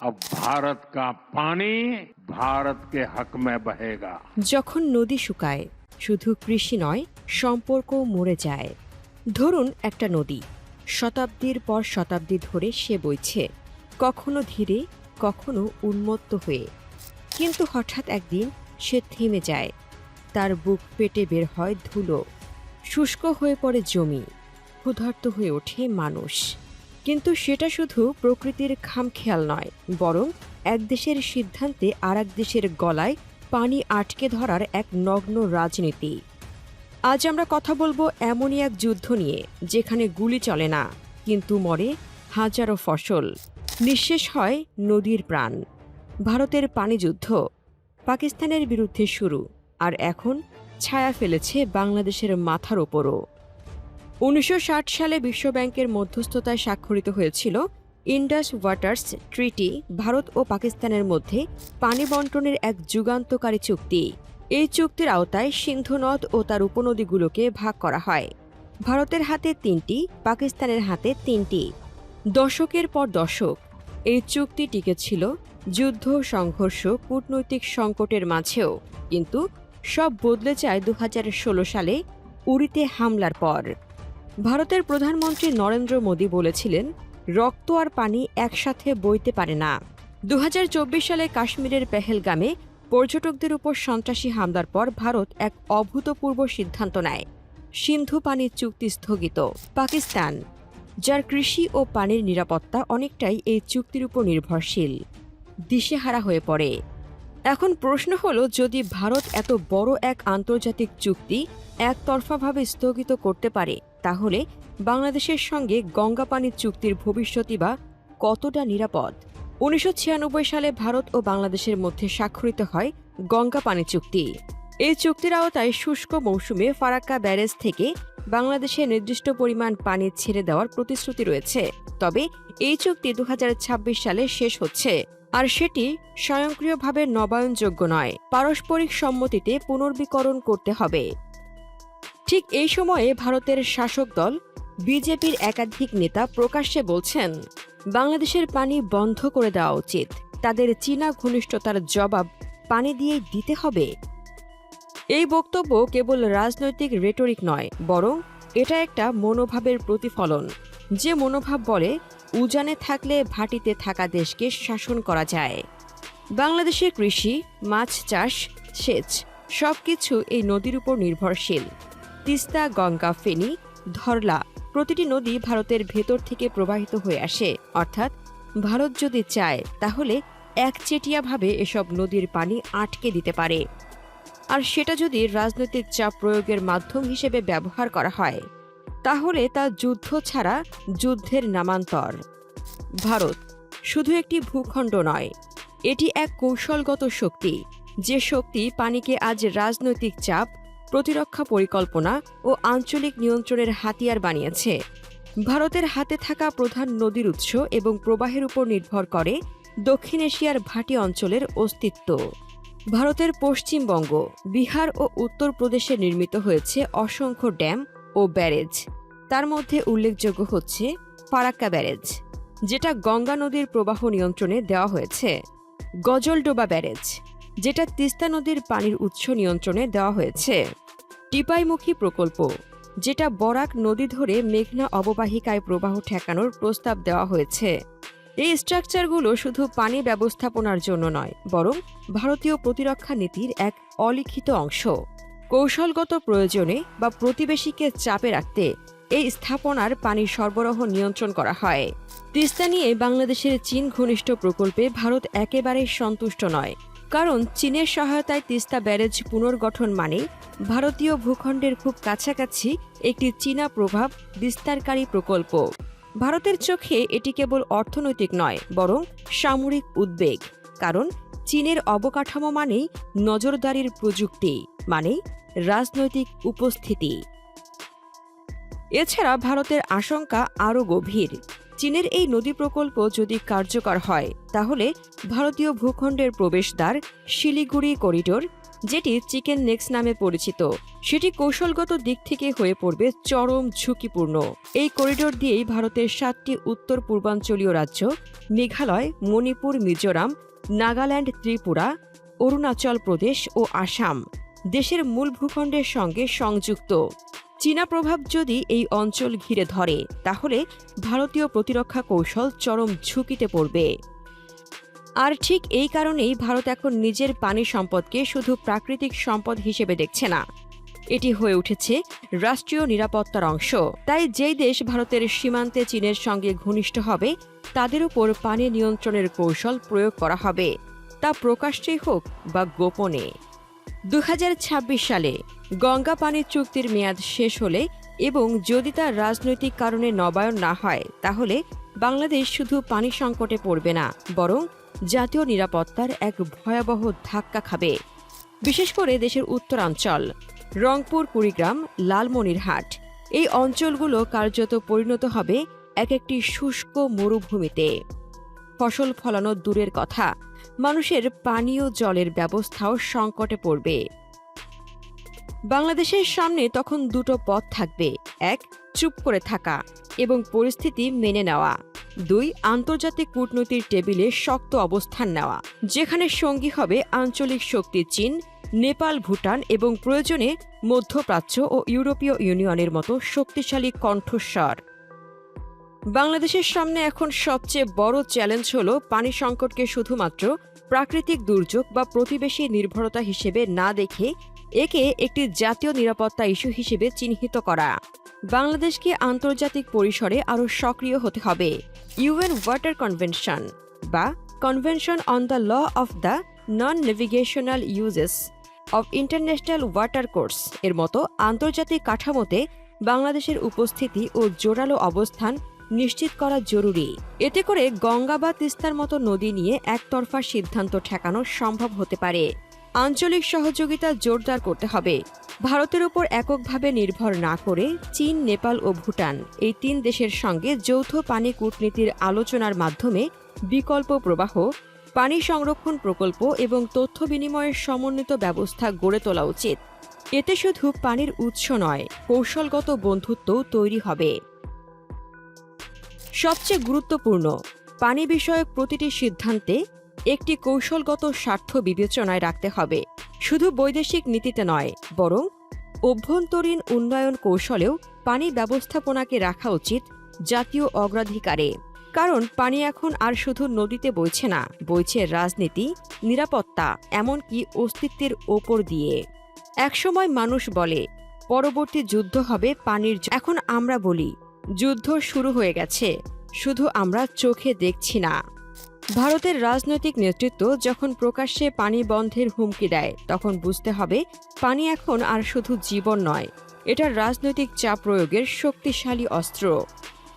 अब भारत का पानी भारत के हक में बहेगा যখন নদী শুকায় শুধু কৃষি নয় সম্পর্কও মরে যায় ধরুন একটা নদী শতাব্দীর পর শতাব্দী ধরে সে বইছে কখনো ধীরে কখনো উন্মত্ত হয়ে কিন্তু হঠাৎ একদিন সে থেমে যায় তার বুক পেটে বের হয় ধুলো শুষ্ক হয়ে পড়ে জমি ক্ষুধার্ত হয়ে ওঠে মানুষ কিন্তু সেটা শুধু প্রকৃতির খামখেয়াল নয়, বরং এক দেশের সিদ্ধান্তে আর দেশের গলায় পানি আটকে ধরার এক নগ্ন রাজনীতি। আজ আমরা কথা বলব এমনই এক যুদ্ধ নিয়ে, যেখানে গুলি চলে না, কিন্তু মরে হাজারো ফসল। নিঃশেষ হয় নদীর প্রাণ। ভারতের পানিযুদ্ধ পাকিস্তানের বিরুদ্ধে শুরু, আর এখন ছায়া ফেলেছে বাংলাদেশের মাথার ওপরও। উনিশশো ষাট সালে বিশ্বব্যাংকের মধ্যস্থতায় স্বাক্ষরিত হয়েছিল ইন্ডাস ওয়াটার্স ট্রিটি ভারত ও পাকিস্তানের মধ্যে পানি বন্টনের এক যুগান্তকারী চুক্তি। এই চুক্তির আওতায় সিন্ধু নদ ও তার উপনদীগুলোকে ভাগ করা হয়। ভারতের হাতে তিনটি, পাকিস্তানের হাতে তিনটি। দশকের পর দশক, এই চুক্তি টিকেছিল যুদ্ধ, সংঘর্ষ, কূটনৈতিক সংকটের মাঝেও। কিন্তু সব বদলে যায় দু হাজার ষোলো সালে উড়িতে হামলার পর। ভারতের প্রধানমন্ত্রী নরেন্দ্র মোদী বলেছিলেন, রক্ত আর পানি একসাথে বইতে পারে না। দু হাজার চব্বিশ সালে কাশ্মীরের পেহেলগামে পর্যটকদের উপর সন্ত্রাসী হামলার পর ভারত এক অভূতপূর্ব সিদ্ধান্ত নেয়। সিন্ধু পানি চুক্তি স্থগিত। পাকিস্তান, যার কৃষি ও পানির নিরাপত্তা অনেকটাই এই চুক্তির উপর নির্ভরশীল, দিশেহারা হয়ে পড়ে। এখন প্রশ্ন হলো, যদি ভারত এত বড় এক আন্তর্জাতিক চুক্তি একতরফাভাবে স্থগিত করতে পারে তাহলে বাংলাদেশের সঙ্গে গঙ্গা পানির চুক্তির ভবিষ্যৎই বা কতটা নিরাপদ? উনিশশো ছিয়ানব্বই সালে ভারত ও বাংলাদেশের মধ্যে স্বাক্ষরিত হয় গঙ্গা পানি চুক্তি। এই চুক্তির আওতায় শুষ্ক মৌসুমে ফারাক্কা ব্যারেজ থেকে বাংলাদেশে নির্দিষ্ট পরিমাণ পানি ছেড়ে দেওয়ার প্রতিশ্রুতি রয়েছে। তবে এই চুক্তি দু হাজার ছাব্বিশ সালে শেষ হচ্ছে আর সেটি স্বয়ংক্রিয়ভাবে নবায়নযোগ্য নয়। পারস্পরিক সম্মতিতে পুনর্বীকরণ করতে হবে। ঠিক এই সময়ে ভারতের শাসক দল, বিজেপির একাধিক নেতা প্রকাশ্যে বলছেন, বাংলাদেশের পানি বন্ধ করে দেওয়া উচিত। তাদের চীনা ঘনিষ্ঠতার জবাব পানি দিয়েই দিতে হবে। এই বক্তব্য কেবল রাজনৈতিক রেটরিক নয়, বরং এটা একটা মনোভাবের প্রতিফলন। যে মনোভাব বলে, উজানে থাকলে ভাটিতে থাকা দেশকে শাসন করা যায়। বাংলাদেশের কৃষি, মাছ চাষ, সেচ, সবকিছু এই নদীর উপর নির্ভরশীল। তিস্তা, গঙ্গা, ফেনী, ধরলা প্রতিটি নদী ভারতের ভেতর থেকে প্রবাহিত হয়ে আসে। অর্থাৎ ভারত যদি চায়, তাহলে একচেটিয়াভাবে এসব নদীর পানি আটকে দিতে পারে। আর সেটা যদি রাজনৈতিক চাপ প্রয়োগের মাধ্যম হিসেবে ব্যবহার করা হয়, তাহলে তা যুদ্ধ ছাড়া যুদ্ধের নামান্তর। ভারত শুধু একটি ভূখণ্ড নয়, এটি এক কৌশলগত শক্তি। যে শক্তি পানিকে আজ রাজনৈতিক চাপ প্রতিরক্ষা পরিকল্পনা ও আঞ্চলিক নিয়ন্ত্রণের হাতিয়ার বানিয়েছে। ভারতের হাতে থাকা প্রধান নদীর উৎস এবং প্রবাহের উপর নির্ভর করে দক্ষিণ এশিয়ার ভাটি অঞ্চলের অস্তিত্ব। ভারতের পশ্চিমবঙ্গ, বিহার ও উত্তরপ্রদেশে নির্মিত হয়েছে অসংখ্য ড্যাম ও ব্যারেজ। তার মধ্যে উল্লেখযোগ্য হচ্ছে ফারাক্কা ব্যারেজ, যেটা গঙ্গা নদীর প্রবাহ নিয়ন্ত্রণে দেওয়া হয়েছে। গজলডোবা ব্যারেজ, যেটা তিস্তা নদীর পানির উৎস নিয়ন্ত্রণে দেওয়া হয়েছে। টিপাইমুখী প্রকল্প, যেটা বরাক নদী ধরে মেঘনা অববাহিকায় প্রবাহ ঠেকানোর প্রস্তাব দেওয়া হয়েছে। এই স্ট্রাকচারগুলো শুধু পানি ব্যবস্থাপনার জন্য নয়, বরং ভারতীয় প্রতিরক্ষা নীতির এক অলিখিত অংশ। কৌশলগত প্রয়োজনে বা প্রতিবেশীকে চাপে রাখতে এই স্থাপনার পানি সরবরাহ নিয়ন্ত্রণ করা হয়। তিস্তা নিয়ে বাংলাদেশের চীন ঘনিষ্ঠ প্রকল্পে ভারত একেবারে সন্তুষ্ট নয়। কারণ চীনের সহায়তায় তিস্তা ব্যারেজ পুনর্গঠন মানে ভারতীয় ভূখণ্ডের খুব কাছাকাছি একটি চীনা প্রভাব বিস্তারকারী প্রকল্প। ভারতের চোখে এটি কেবল অর্থনৈতিক নয়, বরং সামরিক উদ্বেগ। কারণ চীনের অবকাঠামো মানেই নজরদারির প্রযুক্তি মানে রাজনৈতিক উপস্থিতি। এছাড়া ভারতের আশঙ্কা আরও গভীর। চীনের এই নদী প্রকল্প যদি কার্যকর হয়, তাহলে ভারতীয় ভূখণ্ডের প্রবেশদ্বার, শিলিগুড়ি করিডোর, যেটি চিকেন নেক্স নামে পরিচিত, সেটি কৌশলগত দিক থেকে হয়ে পড়বে চরম ঝুঁকিপূর্ণ। এই করিডোর দিয়েই ভারতের সাতটি উত্তর পূর্বাঞ্চলীয় রাজ্য, মেঘালয়, মণিপুর, মিজোরাম, নাগাল্যান্ড, ত্রিপুরা, অরুণাচল প্রদেশ ও আসাম, দেশের মূল ভূখণ্ডের সঙ্গে সংযুক্ত। চীনা প্রভাব যদি এই অঞ্চল ঘিরে ধরে, তাহলে ভারতীয় প্রতিরক্ষা কৌশল চরম ঝুঁকিতে পড়বে। আর ঠিক এই কারণেই ভারত এখন নিজের পানি সম্পদকে শুধু প্রাকৃতিক সম্পদ হিসেবে দেখছে না। এটি হয়ে উঠেছে রাষ্ট্রীয় নিরাপত্তার অংশ। তাই যেই দেশ ভারতের সীমান্তে চীনের সঙ্গে ঘনিষ্ঠ হবে, তাদের উপর পানি নিয়ন্ত্রণের কৌশল প্রয়োগ করা হবে। তা প্রকাশ্যেই হোক বা গোপনে। দু হাজার ছাব্বিশ সালে গঙ্গা পানির চুক্তির মেয়াদ শেষ হলে এবং যদি তা রাজনৈতিক কারণে নবায়ন না হয়, তাহলে বাংলাদেশ শুধু পানি সংকটে পড়বে না, বরং জাতীয় নিরাপত্তার এক ভয়াবহ ধাক্কা খাবে। বিশেষ করে দেশের উত্তরাঞ্চল, রংপুর, কুড়িগ্রাম, লালমনিরহাট, এই অঞ্চলগুলো কার্যত পরিণত হবে এক একটি শুষ্ক মরুভূমিতে। ফসল ফলানো দূরের কথা মানুষের পানীয় জলের ব্যবস্থাও সংকটে পড়বে। বাংলাদেশের সামনে তখন দুটো পথ থাকবে। এক, চুপ করে থাকা এবং পরিস্থিতি মেনে নেওয়া। দুই, আন্তর্জাতিক কূটনীতির টেবিলে শক্ত অবস্থান নেওয়া, যেখানে সঙ্গী হবে আঞ্চলিক শক্তি চীন, নেপাল, ভুটান এবং প্রয়োজনে মধ্যপ্রাচ্য ও ইউরোপীয় ইউনিয়নের মতো শক্তিশালী কণ্ঠস্বর। বাংলাদেশের সামনে এখন সবচেয়ে বড় চ্যালেঞ্জ হল পানি সংকটকে শুধুমাত্র প্রাকৃতিক দুর্যোগ বা প্রতিবেশী নির্ভরতা হিসেবে না দেখে একে একটি জাতীয় নিরাপত্তা ইস্যু হিসেবে চিহ্নিত করা। বাংলাদেশকে আন্তর্জাতিক পরিসরে আরও সক্রিয় হতে হবে। ইউএন ওয়াটার কনভেনশন বা convention on the law of the non navigational uses of international water course এর মতো আন্তর্জাতিক কাঠামোতে বাংলাদেশের উপস্থিতি ও জোরালো অবস্থান নিশ্চিত করা জরুরি। এতে করে গঙ্গা বা তিস্তার মতো নদী নিয়ে একতরফা সিদ্ধান্ত ঠেকানো সম্ভব হতে পারে। আঞ্চলিক সহযোগিতা জোরদার করতে হবে। ভারতের উপর এককভাবে নির্ভর না করে চীন, নেপাল ও ভুটান এই তিন দেশের সঙ্গে যৌথ পানি কূটনীতির আলোচনার মাধ্যমে বিকল্প প্রবাহ, পানি সংরক্ষণ প্রকল্প এবং তথ্য বিনিময়ের সমন্বিত ব্যবস্থা গড়ে তোলা উচিত। এতে শুধু পানির উৎস নয়, কৌশলগত বন্ধুত্বও তৈরি হবে। সবচেয়ে গুরুত্বপূর্ণ। পানি বিষয়ক প্রতিটি সিদ্ধান্তে একটি কৌশলগত স্বার্থ বিবেচনায় রাখতে হবে। শুধু বৈদেশিক নীতিতে নয়, বরং অভ্যন্তরীণ উন্নয়ন কৌশলেও পানি ব্যবস্থাপনাকে রাখা উচিত জাতীয় অগ্রাধিকারে। কারণ পানি এখন আর শুধু নদীতে বইছে না, বইছে রাজনীতি, নিরাপত্তা, এমনকি অস্তিত্বের ওপর দিয়ে। একসময় মানুষ বলে, পরবর্তী যুদ্ধ হবে পানির এখন আমরা বলি যুদ্ধ শুরু হয়ে গেছে। শুধু আমরা চোখে দেখছি না। ভারতের রাজনৈতিক নেতৃত্ব যখন প্রকাশ্যে পানি বন্ধের হুমকি দেয়, তখন বুঝতে হবে পানি এখন আর শুধু জীবন নয়, এটা রাজনৈতিক চাপ প্রয়োগের শক্তিশালী অস্ত্র।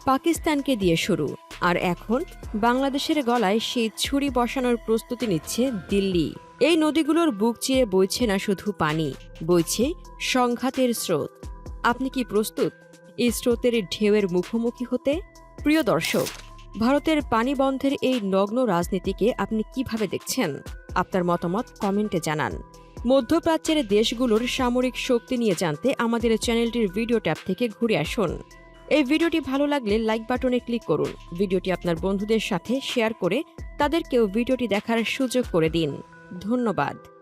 পাকিস্তানকে দিয়ে শুরু। আর এখন বাংলাদেশের গলায় সেই ছুরি বসানোর প্রস্তুতি নিচ্ছে দিল্লি। এই নদীগুলোর বুক চিরে বইছে না শুধু পানি, বইছে সংঘাতের স্রোত। আপনি কি প্রস্তুত? এই স্রোতের ঢেউয়ের মুখোমুখি হতে? প্রিয় দর্শক, ভারতের পানি বন্ধের এই নগ্ন রাজনীতিকে আপনি কীভাবে দেখছেন? আপনার মতামত কমেন্টে জানান। মধ্যপ্রাচ্যের দেশগুলোর সামরিক শক্তি নিয়ে জানতে আমাদের চ্যানেলটির ভিডিও ট্যাব থেকে ঘুরে আসুন। এই ভিডিওটি ভালো লাগলে লাইক বাটনে ক্লিক করুন। ভিডিওটি আপনার বন্ধুদের সাথে শেয়ার করে তাদেরকেও ভিডিওটি দেখার সুযোগ করে দিন। ধন্যবাদ।